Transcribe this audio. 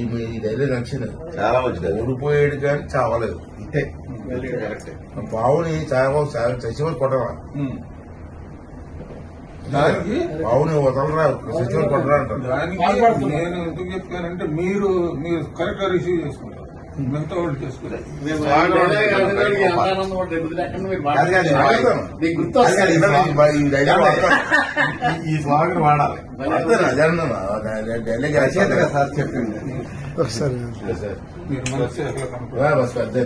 ఈ నచ్చింది. చాలా మంచిది. ఓడిపోయాడు కానీ చావలేదు. ఇంతే. బావుని చావ చచ్చిపోయి కొట్టరా. దానికి బావుని వదలరా చచ్చిపోయి కొట్టరా అంటారు. దానికి నేను ఎందుకు చెప్పానంటే మీరు మీరు కరెక్ట్గా రిసీవ్ చేసుకుంటారు. మిగతా వాళ్ళు కాదు, ఈ- స్వాగతం వాడాలి. సార్ చెప్పింది.